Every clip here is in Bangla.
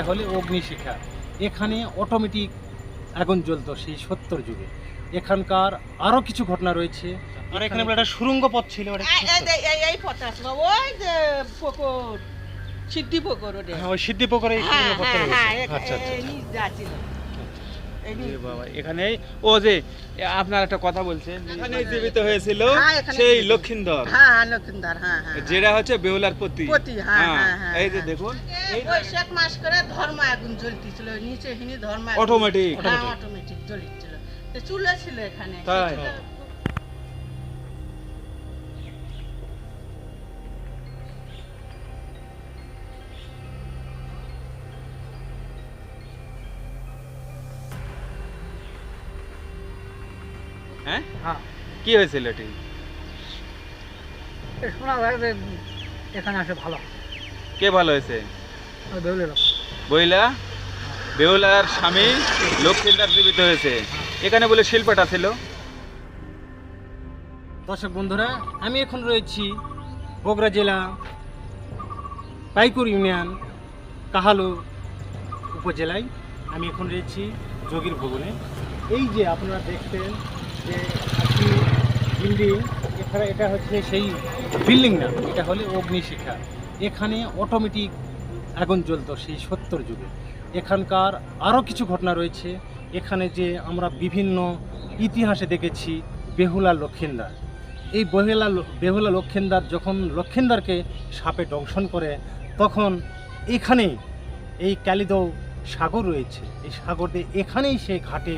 এটা হলে অগ্নিশিখা। এখানে অটোমেটিক আগুন জ্বলতো সেই সত্তর যুগে। এখানকার আরও কিছু ঘটনা রয়েছে। আর এখানে বলে একটা সুরঙ্গ পথ ছিল এই- এই এই- এই পথ আসলো ওই যে পুকুর সিদ্ধি পুকুর ওটা। হ্যাঁ, ওই সিদ্ধি পুকুরে এই হ্যাঁ হ্যাঁ হ্যাঁ এ- আচ্ছা আচ্ছা এই নিচ যাচ্ছিল এই নিচ এ বাবা এখানে ও যে আপনার একটা কথা বলছেন এখানে জীবিত হয়েছিল হ্যাঁ, সেই লক্ষিন্দর। হ্যাঁ হ্যাঁ লক্ষিন্দার হ্যাঁ হ্যাঁ যেটা হচ্ছে বেহুলার পতি। পতি, হ্যাঁ, হ্যাঁ, হ্যাঁ, এই যে। দেখুন। এই বৈশাখ মাস করে ধর্ম আগুন জ্বলতেছিল নিচে হিনি ধর্ম অটোমেটিক জ্বলছিল তো চুলা ছিল এখানে। তাই? হ্যাঁ? হ্যাঁ। কি হয়েছিল এটি? শোনা যায় যে এখানে আসে ভালো। কে ভালো হয়েছে? বইলা? বেউলার স্বামী লক্ষিন্দার জীবিত হয়েছে। এখানে বলে শিল্পটা ছিল। দর্শক বন্ধুরা আমি এখন রয়েছি বগুড়া জেলা পাইকুর ইউনিয়ন কাহালু উপজেলায়। আমি এখন রয়েছি যোগীর ভবনে। এই যে আপনারা দেখছেন যে একটি বিল্ডিং এছাড়া এটা হচ্ছে সেই বিল্ডিং না, এটা হলে অগ্নিশিখা। এখানে অটোমেটিক আগুন জ্বলতো সেই সত্তর যুগে। এখানকার আরও কিছু ঘটনা রয়েছে। এখানে যে আমরা বিভিন্ন ইতিহাসে দেখেছি বেহুলা লক্ষিন্দার এই বেহুলা বেহুলা লক্ষিন্দার যখন লক্ষিন্দারকে সাপে দংশন করে, তখন এখানে এই ক্যালিদ সাগর রয়েছে। এই সাগর দিয়ে এখানেই সে ঘাটে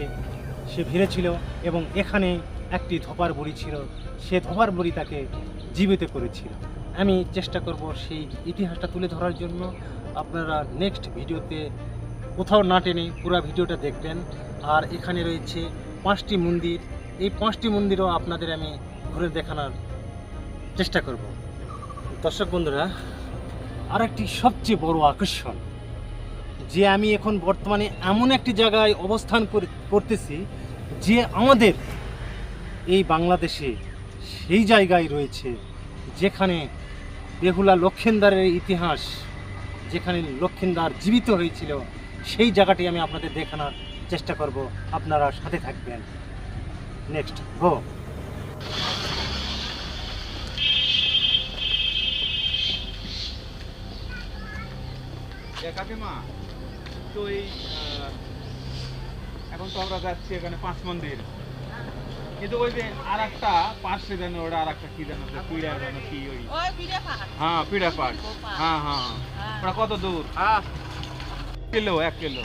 সে ভিড়েছিল এবং এখানে একটি ধোপার বড়ি ছিল। সে ধোপার বড়ি তাকে জীবিত করেছিল। আমি চেষ্টা করব সেই ইতিহাসটা তুলে ধরার জন্য। আপনারা নেক্সট ভিডিওতে কোথাও না টেনে পুরো ভিডিওটা দেখবেন। আর এখানে রয়েছে পাঁচটি মন্দির। এই পাঁচটি মন্দিরও আপনাদের আমি ঘুরে দেখানোর চেষ্টা করব। দর্শক বন্ধুরা, আরেকটি সবচেয়ে বড় আকর্ষণ, যে আমি এখন বর্তমানে এমন একটি জায়গায় অবস্থান করতেছি যে আমাদের এই বাংলাদেশে সেই জায়গায় রয়েছে, যেখানে বেহুলা লক্ষিন্দারের ইতিহাস, যেখানে লক্ষিন্দার জীবিত হয়েছিল, সেই জায়গাটি আমি আপনাদের দেখানোর চেষ্টা করব। আপনারা সাথে থাকবেন। নেক্সট গো কাকিমা, তো এই এখন তো আমরা যাচ্ছি এখানে পাঁচ মন্দির। কিন্তু ওই যে আর একটা পাশে যেন ওটা আর একটা কি যেন পিড়া যেন কি ওই? হ্যাঁ পিড়া পাট হ্যাঁ হ্যাঁ হ্যাঁ। ওটা কত দূর? কিলো এক কিলো।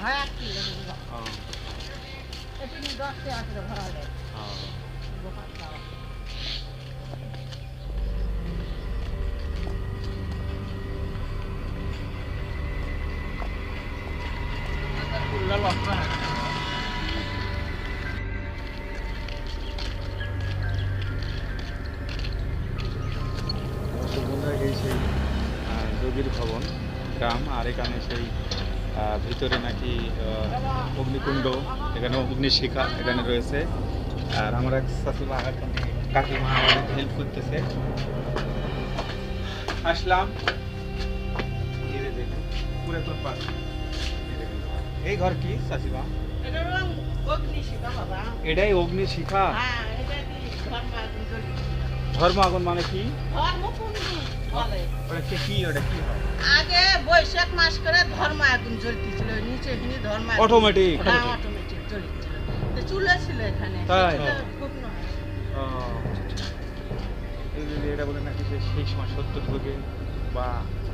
ভিতরে নাকি অগ্নিকুণ্ড এখানে অগ্নিশিখা এখানে রয়েছে। আর আমার এক শাশুমা কাকিমা আমাদের হেল্প করতেছে। আসলাম। এই পুরাতন পার্ক। এই ঘর কি শাশুমা। এটাই অগ্নিশিখা? হ্যাঁ, ধর্ম আগুন। ধর্ম মানে কি? ধর্মকুণ্ড। বলে। ওটা কি কি ওটা কি আগে বৈশাখ মাস করে ধর্ম আগুন জ্বলতেছিল নিচে হিনি ধর্ম অটোমেটিক অটোমেটিক জ্বলছিল তো চুলা ছিল এখানে তাই? সেটা শুকনো। ও, এই যে এটা বলে নাকি যে সেই সময় সত্তর যুগে বা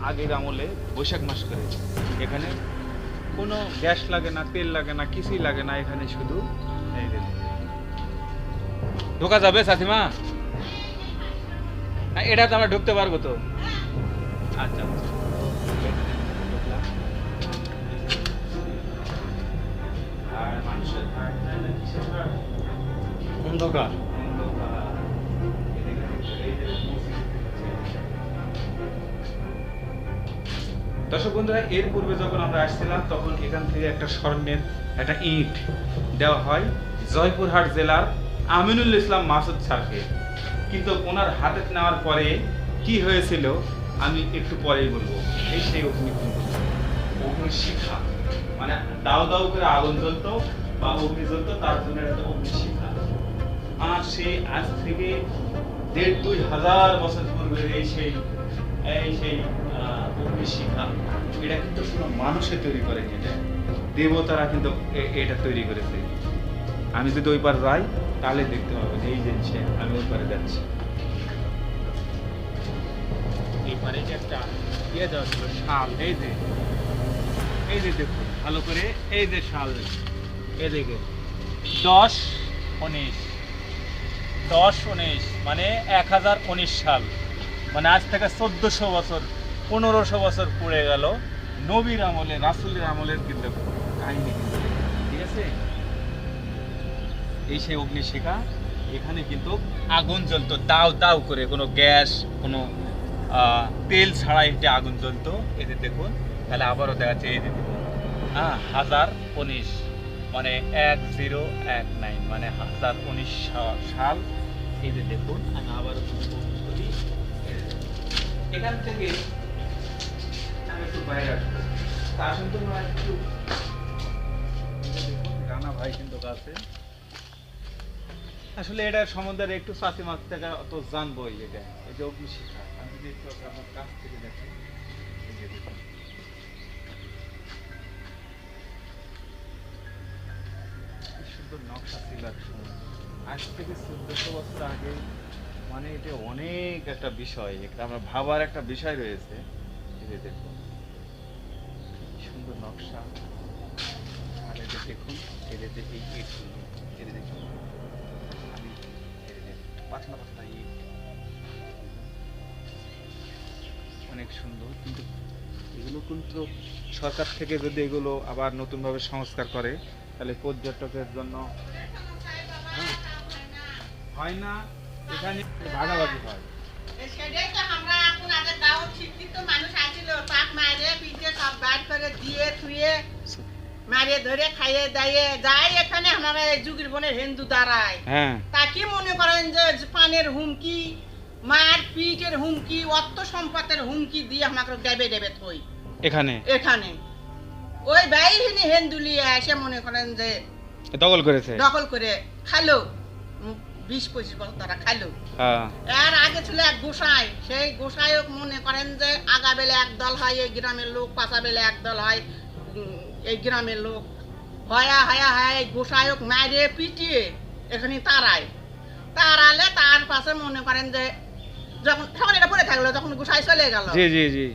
আগের আমলে বৈশাখ মাস করে এখানে কোনো গ্যাস লাগে না তেল লাগে না কিছুই লাগে না এখানে শুধু এই ঢোকা যাবে সাথিমা এটা তো আমরা ঢুকতে পারব তো আচ্ছা আচ্ছা? অন্ধকার। দর্শক বন্ধুরা এর পূর্বে যখন আমরা আসছিলাম তখন এখান থেকে একটা স্বর্ণের একটা ইট দেওয়া হয় জয়পুরহাট জেলার আমিনুল ইসলাম মাসুদ স্যারকে। কিন্তু ওনার হাতে নেওয়ার পরে কি হয়েছিল? আমি একটু পরেই বলব এই সেই অগ্নিকুণ্ড অগ্নি অগ্নিশিখা মানে দাও দাও করে আগুন জ্বলতো বা অগ্নি জ্বলতো তার জন্য একটা অগ্নি অগ্নিশিখা আর সেই আজ থেকে দেড় দুই হাজার বছর পূর্বে এই সেই এই সেই আহ, অগ্নিশিখা এটা কিন্তু শুধু মানুষে তৈরি করেনি এটা। দেবতারা কিন্তু এটা তৈরি করেছে। আমি যদি ওই পার যাই তাহলে দেখতে পাবো এই যে আমি ওই পারে যাচ্ছি। এই পারে যে একটা ইয়ে দেওয়া ছিল, শাল। এই যে এই যে দেখুন, ভালো করে এই যে শাল এদিকে, দশ উনিশ। দশ উনিশ মানে এক হাজার উনিশ সাল। মানে আজ থেকে চোদ্দশো বছর, পনেরোশো বছর পড়ে গেল নবীর আমলে, রাসুলের আমলের কিন্তু কাহিনী। কিন্তু ঠিক আছে? এই সেই অগ্নিশিখা, এখানে কিন্তু আগুন জ্বলতো, দাও দাও করে, কোনো গ্যাস, কোনো তেল ছাড়া এটা আগুন জ্বলতো এতে দেখুন তাহলে আবারও দেখা যাচ্ছে এই দেখুন হ্যাঁ হাজার উনিশ মানে এক জিরো এক নাইন মানে হাজার উনিশ সাল যে দেখুন আমি আবারও। এখান থেকে আমি একটু বাইরে আসব তা আসুন দেখুন, রানা ভাই কিন্তু আছে আসলে এটা সম্বন্ধে একটু চাষি মাছ থেকে অত জানবোই এটা। এই যে অগ্নিশিখা আমি যদি একটু আমার কাছ থেকে দেখি সুন্দর নকশা ছিল এক সময় আজ থেকে চোদ্দশো বছর আগে মানে এটা অনেক একটা বিষয় এটা আমরা ভাবার একটা বিষয় রয়েছে। যে দেখুন সুন্দর নকশা। আর যে দেখুন ইটগুলো এই যে দেখুন। পাতলা পাতলা ইট অনেক সুন্দর। কিন্তু এগুলো কিন্তু সরকার থেকে যদি এগুলো আবার নতুনভাবে সংস্কার করে তাহলে পর্যটকের জন্য হ্যাঁ, না। এখানে ভাগাভাগি হয়। মানুষ মারে পিঠে সব করে দিয়ে থুয়ে মারে ধরে খাইয়ে দাইয়ে যাই এখানে আমরা যুগের বনের হিন্দু দাঁড়ায় হ্যাঁ। তা কি মনে করেন যে পানের হুমকি মার পিঠের হুমকি অর্থ সম্পদের হুমকি দিয়ে আমাকে দেবে দেবে থই? এখানে? এখানে। ওই বাইরিনী হেন্দুলিয়া এসে মনে করেন যে দখল করেছে? দখল করে খালো। বিশ পঁচিশ বছর তারা খালো। হ্যাঁ। এর আগে ছিল এক গোসাই। সেই গোসাইও মনে করেন যে আগা বেলে এক দল হয় এই গ্রামের লোক পাশা বেলে এক দল হয় এই গ্রামের লোক। হয়া হয়া হয়া এই গোসাইক মারে পিটিয়ে এখানে তারায়। তারালে তার পাশে মনে করেন যে যখন তখন এটা পড়ে থাকল যখন গোসাই চলে গেল। জি জি জি।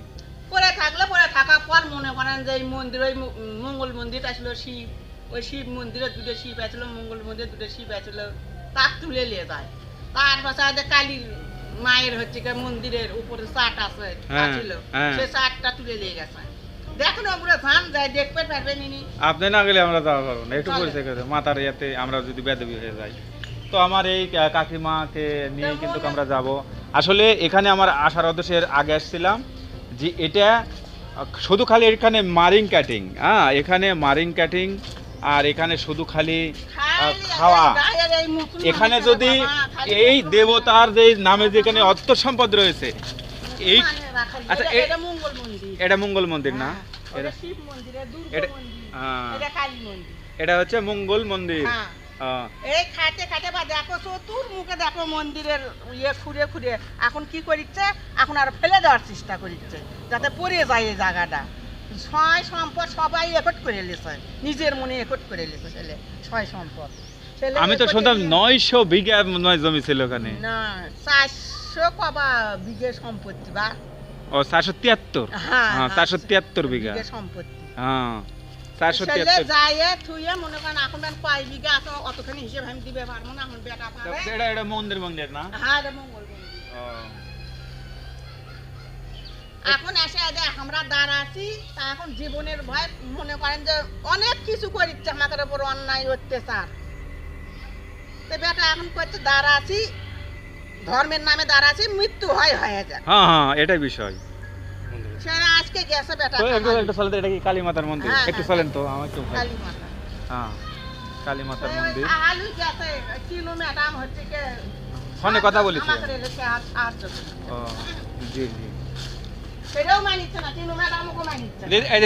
পরে থাকলে পরে থাকার পর মনে করেন যে এই মন্দির ওই মঙ্গল মন্দির আসল শিব। ওই শিব মন্দিরে দুটো শিব আছিল মঙ্গল মন্দিরে দুটো শিব আছিল। তাক তুলে নিয়ে যায়। তার পাশে আছে কালীর মায়ের হচ্ছে মন্দিরের উপরে চাট আছে হ্যাঁ, হ্যাঁ। সে চাটটা তুলে নিয়ে গেছে। দেখুন ওগুলো ধান যায় দেখতে পারবেন ইনি আপনি না গেলে আমরা যাওয়া পারব না। একটু পরিচয় করে। মাতার ইয়াতে আমরা যদি বেদবি হয়ে যাই। তো আমার এই কাকিমাকে নিয়ে কিন্তু আমরা যাব। আসলে এখানে আমার আসার উদ্দেশ্যের আগে আসছিলাম যে এটা শুধু খালি এখানে মারিং কাটিং হ্যাঁ এখানে মারিং কাটিং আর এখানে শুধু খালি খাওয়া। এখানে যদি এই দেবতার যে নামে যেখানে অর্থ সম্পদ রয়েছে এই আচ্ছা, এটা- মঙ্গল মন্দির। এটা মঙ্গল মন্দির না? হ্যাঁ, এটা শিব মন্দির এটা দুর্গা মন্দির। হ্যাঁ। এটা কালী মন্দির। এটা হচ্ছে মঙ্গল মন্দির। হ্যাঁ। এই খাটে খাটে বা দেখো চতুর মুখে দেখো মন্দিরের ইয়ে খুঁড়ে খুঁড়ে। এখন কি করিচ্ছে? এখন আর ফেলে দেওয়ার চেষ্টা করিচ্ছে যাতে পড়ে যায় এই জায়গাটা। ছয় সম্পদ সবাই একট করে লেছে নিজের মনে একট করে লেছে ছেলে ছয় সম্পদ। আমি তো শুনতাম নয়শো বিঘা নয় জমি ছিল ওখানে। না চারশো কবা বিঘে সম্পত্তি বা? ও চারশো তিয়াত্তর। হ্যাঁ হ্যাঁ চারশো তিয়াত্তর বিঘা সম্পত্তি। হ্যাঁ চারশো তিয়াত্তর। যায় থুয়ে মনে করেন এখন বেন কয় বিঘা আছে অতখানি হিসেব আমি দিবে পারব না এখন বেটা পারে এটা এটা মন্দির মন্দির না? হ্যাঁ এটা মঙ্গল এখন এসে আমরা দাঁড়া আছি তা এখন জীবনের ভয় মনে করেন যে অনেক কিছু করিচ্ছে আমাদের উপর অন্যায় অত্যাচার। তো বেটা এখন করছে দাঁড়া আছি ধর্মের নামে দাঁড়া আছি মৃত্যু হয় হয়ে যায় হ্যাঁ হ্যাঁ এটাই বিষয়। সেটা আজকে গেছে বেটা একটু একটু চলেন এটা কি কালী মাতার মন্দির? হ্যাঁ, একটু হ্যাঁ। চলেন তো আমার একটু কালী মাতা। হ্যাঁ কালী মাতার মন্দির। আলু গেছে কিলো ম্যাডাম হচ্ছে কি ফোনে কথা বলেছি। ও জি জি।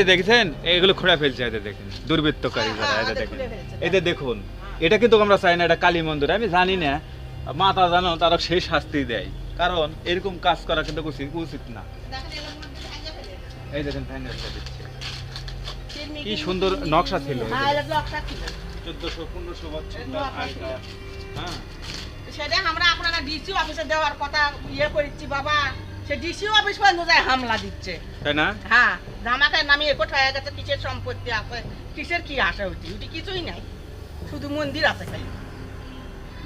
দেখছেন এইগুলো খোঁড়া ফেলছে এদের দেখেন দুর্বৃত্তকারী হ্যাঁ, যারা হ্যাঁ, এদের দেখেন। এদের দেখুন এটা কিন্তু আমরা চাই না এটা কালী মন্দির আমি জানি না। মাতা জানো তারা সেই শাস্তি দেয়। কারণ এরকম কাজ করা কিন্তু উচিত না। এই দেখেন দিচ্ছে। কি সুন্দর নকশা ছিল হ্যাঁ চোদ্দশো পনেরোশো বছর। হ্যাঁ। সেটা আমরা আপনারা ডিসি অফিসে দেওয়ার কথা ইয়ে করেছি বাবা। সে ডিসি অফিস পর্যন্ত যায় হামলা দিচ্ছে। তাই না? হ্যাঁ নামিয়ে কোথায় গেছে কিসের সম্পত্তি আছে কিসের কি উঠি কিছুই নাই। শুধু মন্দির আছে। খালি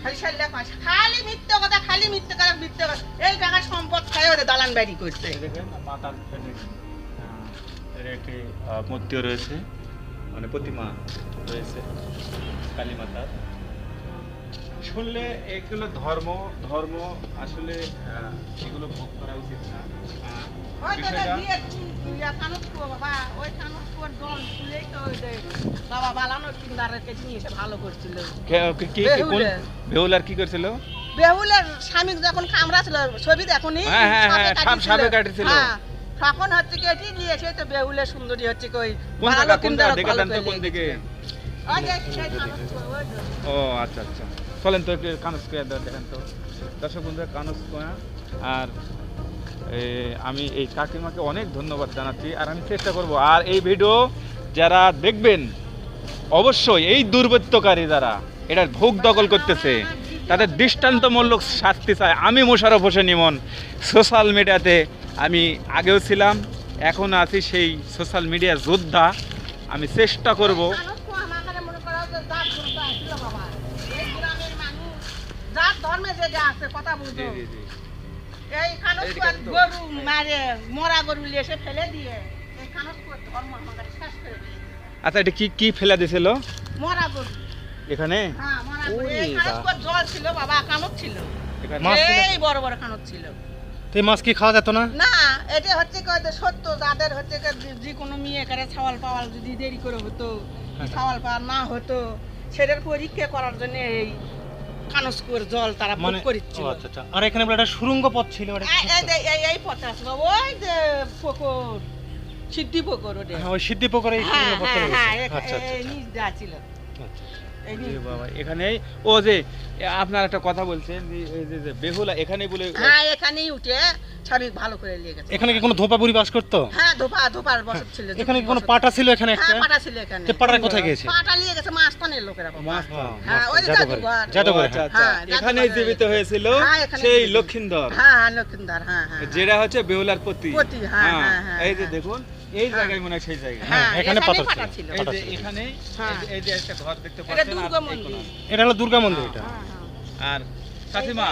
পাঁচ খালি মিথ্যে কথা, খালি মিথ্যে কথা মিথ্যে কথা। এই টাকার সম্পদ খায় ওদের দালান বাড়ি করছে একটি মূর্তিও রয়েছে মানে প্রতিমা রয়েছে, কালী মাতার। শুনলে এগুলো ধর্ম ধর্ম আসলে এগুলো ভোগ করা উচিত না। কে- কি- কি- কি-। বেহুলার। কি করছিল? বেহুলের স্বামী যখন কামড়া ছিল ছবি দেখুনি হ্যাঁ, হ্যাঁ, সাপে হ্যাঁ, কাটিছিল। তখন হচ্ছে কেটে নিয়ে এসে তো বেহুলের সুন্দরী হচ্ছে কি কোন জায়গা কোন জায়গা? দেখে দেন তো কোন দিকে। ও আচ্ছা আচ্ছা। চলেন তো একটু কানস কোয়া দেখেন তো। দর্শক বন্ধুরা, কানস কোয়া আর আমি এই কাকিমাকে অনেক ধন্যবাদ জানাচ্ছি, আর আমি চেষ্টা করব, আর এই ভিডিও যারা দেখবেন, অবশ্যই এই দুর্বৃত্তকারী যারা এটা ভোগ দখল করতেছে, তাদের দৃষ্টান্তমূলক শাস্তি চায় আমি মোশারফ হোসেন ইমন, সোশ্যাল মিডিয়াতে আমি আগেও ছিলাম, এখন আছি সেই সোশ্যাল মিডিয়া যোদ্ধা। আমি চেষ্টা করব এই কানত কুয়ো আমার কাছে মনে করো যে জাত ধর্ম ছিল বাবা। এই গ্রামের মানুষ জাত ধর্মে আছে কথা বুঝো এই কানত এই কুয়ার গরু মারে মরা গরু এসে ফেলে দিয়ে এই কানত ধর্ম আমার শেষ করে দিয়েছে। আচ্ছা এটা কি কি ফেলা মরা গরু। এখানে? হ্যাঁ মরা গরু। এই কানত জল ছিল বাবা ছিল? এই বড় বড় ছিল। এই মাছ কি খাওয়া যেত না? না এটা হচ্ছে সত্য যাদের হচ্ছে যে- কোনো মেয়ে করে ছাওয়াল পাওয়াল যদি দেরি করে হতো। ছাওয়াল পাওয়ার না হতো সেটার পরীক্ষা করার জন্য এই কানস্কুর জল তারা ভোগ করছে আচ্ছা আচ্ছা। আর এখানে বলে একটা সুরঙ্গ পথ ছিল এই- পথ আসলো ওই যে পুকুর সিদ্ধি পুকুর ওটা। হ্যাঁ, ওই সিদ্ধি পুকুরে এই হ্যাঁ হ্যাঁ আচ্ছা আচ্ছা আচ্ছা। বাবা এখানেই। ও যে আপনার একটা কথা বলছেন যে এই যে- যে বেহুলা এখানে বলে হ্যাঁ এখানেই উঠে স্বামী ভালো করে নিয়ে গেছে। এখানে কি কোনো ধোপাপুরি বাস করতো? হ্যাঁ ধোপা ধোপার বসত ছিল এখানে কি কোনো পাটা ছিল এখানে একটা? হ্যাঁ পাটা ছিল এখানে। পাটা কোথায় গিয়েছে? পাটা নিয়ে গেছে মাস্তানের লোকেরা মাছ হ্যাঁ, হ্যাঁ, ওই জাদুঘর জাদুঘর। জাদুঘর ও, আচ্ছা হ্যাঁ। আচ্ছা হ্যাঁ, এখানেই জাদুঘরে জীবিত হয়েছিল হ্যাঁ, সেই। লক্ষিন্দর। হ্যাঁ হ্যাঁ লক্ষিন্দার হ্যাঁ হ্যাঁ যেটা হচ্ছে বেহুলার পতি। পতি, হ্যাঁ, হ্যাঁ, এই যে। দেখুন। এই হ্যাঁ। জায়গায় মনে সেই জায়গা হ্যাঁ এখানে পাতা ছিল। এই যে এখানে হ্যাঁ। এই যে একটা ঘর দেখতে এটা পাচ্ছেন মন্দির এটা হলো দুর্গা মন্দির এটা হ্যাঁ, হ্যাঁ। আর কাকিমা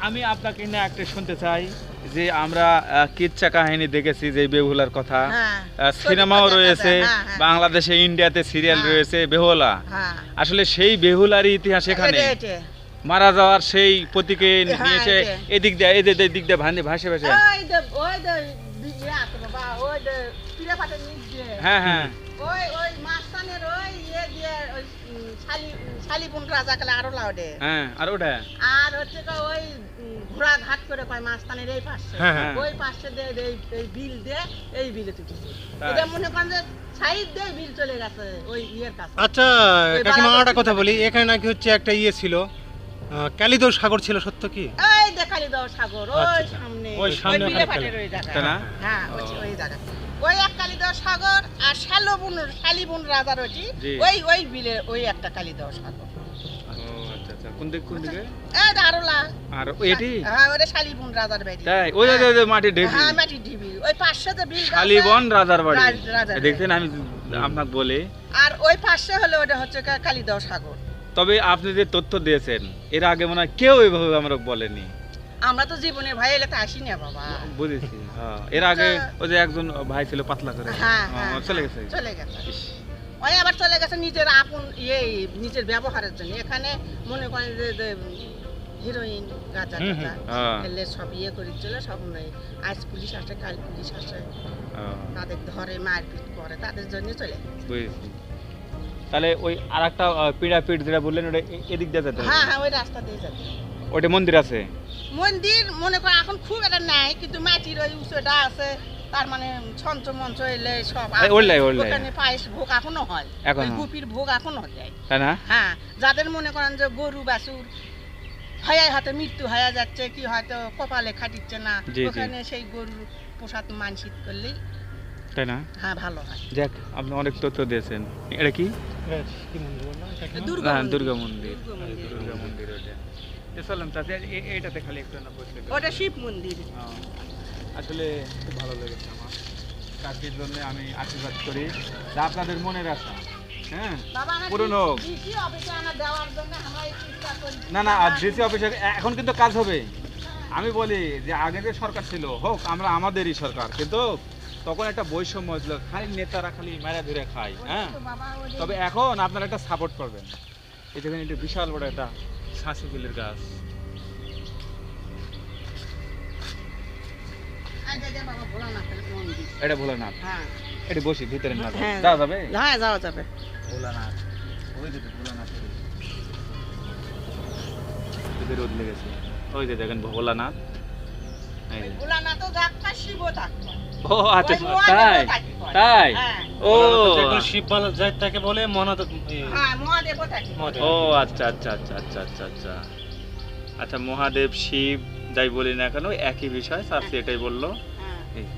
আমি আপনাকে না একটা শুনতে চাই যে আমরা কিচ্ছা কাহিনী দেখেছি যে বেহুলার কথা হ্যাঁ। সিনেমাও রয়েছে হ্যাঁ, হ্যাঁ। বাংলাদেশে ইন্ডিয়াতে সিরিয়াল হ্যাঁ। রয়েছে বেহুলা হ্যাঁ। আসলে সেই বেহুলারই ইতিহাস এখানে। মারা যাওয়ার সেই প্রতীকে হ্যাঁ, নিয়ে এদিক দিয়ে এদিক দিয়ে- এদিক দিয়ে ভান্ডে ভাসে ভাসে হ্যাঁ হ্যাঁ। ওই ওই মাস্তানের ওই ইয়ে দিয়ে ওই শালি শালিপুন রাজা কালে আরও লাউডে। হ্যাঁ আর ওটা? আর হচ্ছে ওই ঘোড়া ঘাট করে কয় মাস্তানের এই পাশে। হ্যাঁ, হ্যাঁ। ওই পাশে দিয়ে এই এই বিল দিয়ে এই বিলে এটা মনে করেন যে সাইড বিল চলে গেছে ওই ইয়ের কাছে। আচ্ছা কাকিমা একটা কথা বলি এখানে নাকি হচ্ছে একটা ইয়ে ছিল আহ, কালিদর সাগর ছিল সত্য কি? এই সাগর আচ্ছা, ওই আচ্ছা। সামনে। ওই সামনে ওই জায়গা না? হ্যাঁ ওই জায়গা ওই এক কালিদাস সাগর আর শালবুন শালিবুন রাজার ওটি ওই ওই বিলে ওই একটা কালিদাস সাগর। ও আচ্ছা আচ্ছা। কোন দিক কোন দিকে? এই দারুলা আর এটি হ্যাঁ ওটা শালিবুন রাজার বাড়ি। তাই? ওই যে- যে- যে মাটি ঢেকে হ্যাঁ মাটি ঢিবি। ওই পাশে যে বিল শালিবন রাজার বাড়ি। রাজ- রাজার বাড়ি। দেখছেন আমি আপনাকে বলি। আর ওই পাশে হলো ওটা হচ্ছে কা- কালিদাস সাগর। তবে আপনি যে তথ্য দিয়েছেন এর আগে মনে হয় কেউ এইভাবে আমরা বলেনি। আমরা তো জীবনে ভাই এলাকা আসি না বাবা। বুঝেছি হ্যাঁ। এর আগে ওই যে একজন ভাই ছিল পাতলা করে। হ্যাঁ হ্যাঁ চলে গেছে। চলে গেছে। ওই আবার চলে গেছে নিজের আপন ইয়ে নিজের ব্যবহারের জন্য। এখানে মনে করেন যে হিরোইন গাঁজা গাঁজা হ্যাঁ। ফেললে সব ইয়ে করেছিল সব নয় আজ পুলিশ আসে কাল পুলিশ আসে। তাদের ধরে মারপিট করে তাদের জন্য চলে গেছে। তাহলে ওই আর একটা পিড়াপিট যেটা বললেন ওটা এদিক দিয়ে যেতে হ্যাঁ হ্যাঁ ওই রাস্তা দিয়ে যাবে ওটা মন্দির আছে মন্দির মনে করে এখন খুব একটা নাই কিন্তু মাটির ওই উঁচুটা আছে তার মানে ছঞ্চ মঞ্চ এলে সব এই ওরলাই, ওরলাই। ওখানে পায়েস ভোগ এখনও হয় এখনও? গুপির ভোগ এখনও দেয় তাই না হ্যাঁ যাদের মনে করেন যে গরু বাছুর হয়ে হয়তো মৃত্যু হয়ে যাচ্ছে কি হয়তো কপালে খাটিচ্ছে না। ওখানে সেই গরুর প্রসাদ মানসিক করলেই তাই না? হ্যাঁ ভালো হয়। যাক আপনি অনেক তথ্য দিয়েছেন। এটা কি? কি? দুর্গা মন্দির। দুর্গা মন্দির। দুর্গা মন্দির। ওটা। চললাম তাতে এ- এটাতে খালি একটু না বসলে ওটা শিব মন্দির। আসলে খুব ভালো লেগেছে আমার। চাকরির জন্য আমি আশীর্বাদ করি। যা আপনাদের মনের আশা হ্যাঁ? চেষ্টা করি না না আর ডিসি অফিসে এখন কিন্তু কাজ হবে আমি বলি যে আগে যে সরকার ছিল হোক আমরা আমাদেরই সরকার কিন্তু তখন একটা বৈষম্য ছিল খালি নেতারা খালি মেরা ধরে খায় হ্যাঁ? তবে এখন আপনারা একটা সাপোর্ট করবেন। এই দেখেন এটা বিশাল বড় একটা শাঁসি বিলের গাছ এটা ভোলানাথ। হ্যাঁ। এটা বসি ভিতরে না হ্যাঁ। যাওয়া যাবে? হ্যাঁ যাওয়া যাবে। ভোলানাথ। ওই যে ভোলানাথ। রোদ লেগেছে। ওই যে দেখেন ভোলানাথ। ভোলানাথও যাত্রা শিবও থাকতো ও আচ্ছা তাই তাই হ্যাঁ। ও। শিব বলা যায় তাকে বলে হ্যাঁ মহাদেব। ও আচ্ছা আচ্ছা আচ্ছা আচ্ছা আচ্ছা আচ্ছা। আচ্ছা মহাদেব শিব যাই বলি না কেন একই বিষয় সার্সি এটাই বলল। হ্যাঁ।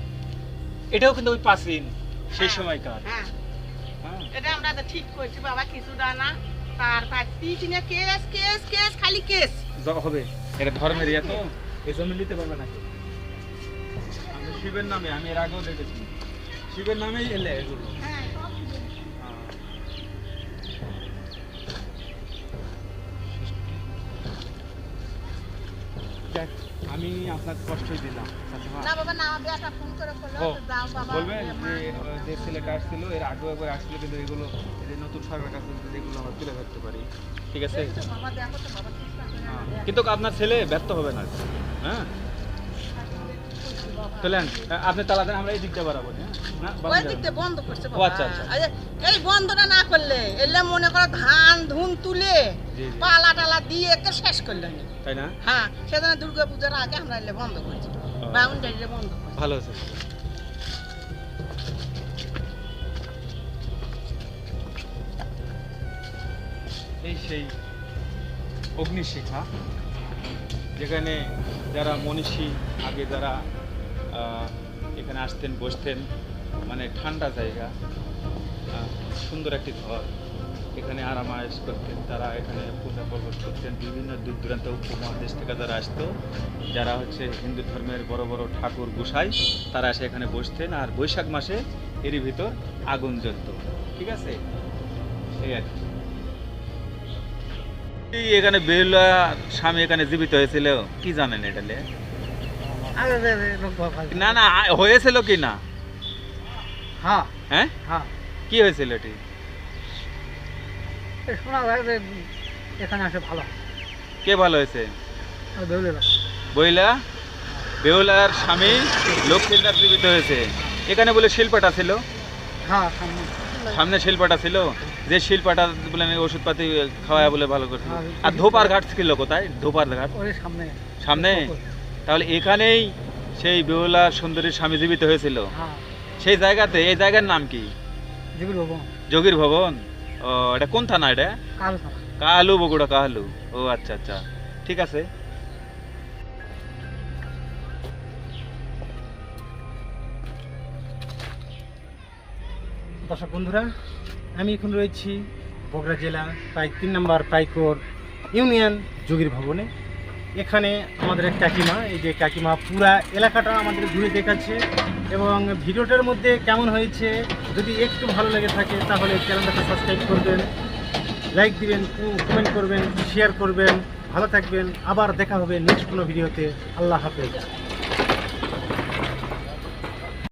এটাও কিন্তু ওই প্রাচীন সেই হ্যাঁ। সময়কার। হ্যাঁ। হ্যাঁ। এটা আমরা তো ঠিক করছি বাবা কিছু দানা তারপর পিছনে কেস কেস কেস খালি কেস। হবে। এটা ধর্মের ইয়া তো। এই জন্য নিতে পারবে নাকি শিবের নামে আমি এর আগেও দেখেছি। শিবের নামেই এলে এগুলো। হ্যাঁ। আমি আপনার কষ্টই দিলাম। ও, যে বলবেন যে যে ছেলেটা আসছিল এর আগেও একবার আসছিল কিন্তু এগুলো যে নতুন সরকার কাছে এগুলো আমরা তুলে ধরতে পারি। ঠিক আছে? হ্যাঁ। কিন্তু আপনার ছেলে ব্যর্থ হবে না। হ্যাঁ? চলেন আপনি তালা দেন আমরা এই দিকটা বাড়াবো হ্যাঁ? ওই বন্ধ করছে আচ্ছা, আচ্ছা। এই বন্ধটা না করলে এলে মনে করো ধান ধুন তুলে। পালা টালা দিয়ে একে শেষ করলেন। তাই না? হ্যাঁ সেজন্য দুর্গা পূজার আগে আমরা এলে বন্ধ করছি। বাউন্ডারিটা বন্ধ করছি। ভালো আছে। এই সেই অগ্নিশিখা যেখানে যারা মনীষী আগে যারা এখানে আসতেন, বসতেন। মানে ঠান্ডা জায়গা। সুন্দর একটি ঘর। এখানে আরাম আরামায়েশ করতেন। তারা এখানে পূজা পর্বত করতেন। বিভিন্ন দূর দূরান্ত উপমহাদেশ থেকে যারা আসতো, যারা হচ্ছে হিন্দু ধর্মের বড় বড় ঠাকুর গোসাই, তারা এসে এখানে বসতেন। আর বৈশাখ মাসে এরই ভিতর আগুন জ্বলতো। ঠিক আছে? এই আর এখানে বেহুলা স্বামী এখানে জীবিত হয়েছিল। কি জানেন এটা না না হয়েছিল কি না? হ্যাঁ। হ্যাঁ? হ্যাঁ। কি হয়েছিল এটি? শোনা যায় যে এখানে আসে ভালো। কে ভালো হয়েছে। বইলা বেহুলার স্বামী লক্ষ্মীদার জীবিত হয়েছে। এখানে বলে শিল্পটা ছিল? হ্যাঁ সামনে। শিল্পটা ছিল? যে শিল্পটা বলে ওষুধপাতি খাওয়ায় বলে ভালো করছিল। আর ধোপার ঘাট ছিল কোথায়? ধোপার ঘাট। সামনে। সামনে? তাহলে এখানেই সেই বেহুলা সুন্দরীর স্বামী জীবিত হয়েছিল। হ্যাঁ। সেই জায়গাতে এই জায়গার নাম কি? যোগীর ভবন। ও এটা কোন থানা এটা? কাহালু বগুড়া কাহালু ও আচ্ছা আচ্ছা। ঠিক আছে। দর্শক বন্ধুরা আমি এখন রয়েছি বগুড়া জেলা প্রায় তিন নম্বর পাইকোর ইউনিয়ন যোগীর ভবনে। এখানে আমাদের এক কাকিমা, এই যে কাকিমা পুরা এলাকাটা আমাদের ঘুরে দেখাচ্ছে এবং ভিডিওটার মধ্যে কেমন হয়েছে, যদি একটু ভালো লেগে থাকে তাহলে চ্যানেলটাকে সাবস্ক্রাইব করবেন লাইক দিবেন কমেন্ট করবেন শেয়ার করবেন। ভালো থাকবেন, আবার দেখা হবে নেক্সট কোনো ভিডিওতে আল্লাহ হাফেজ।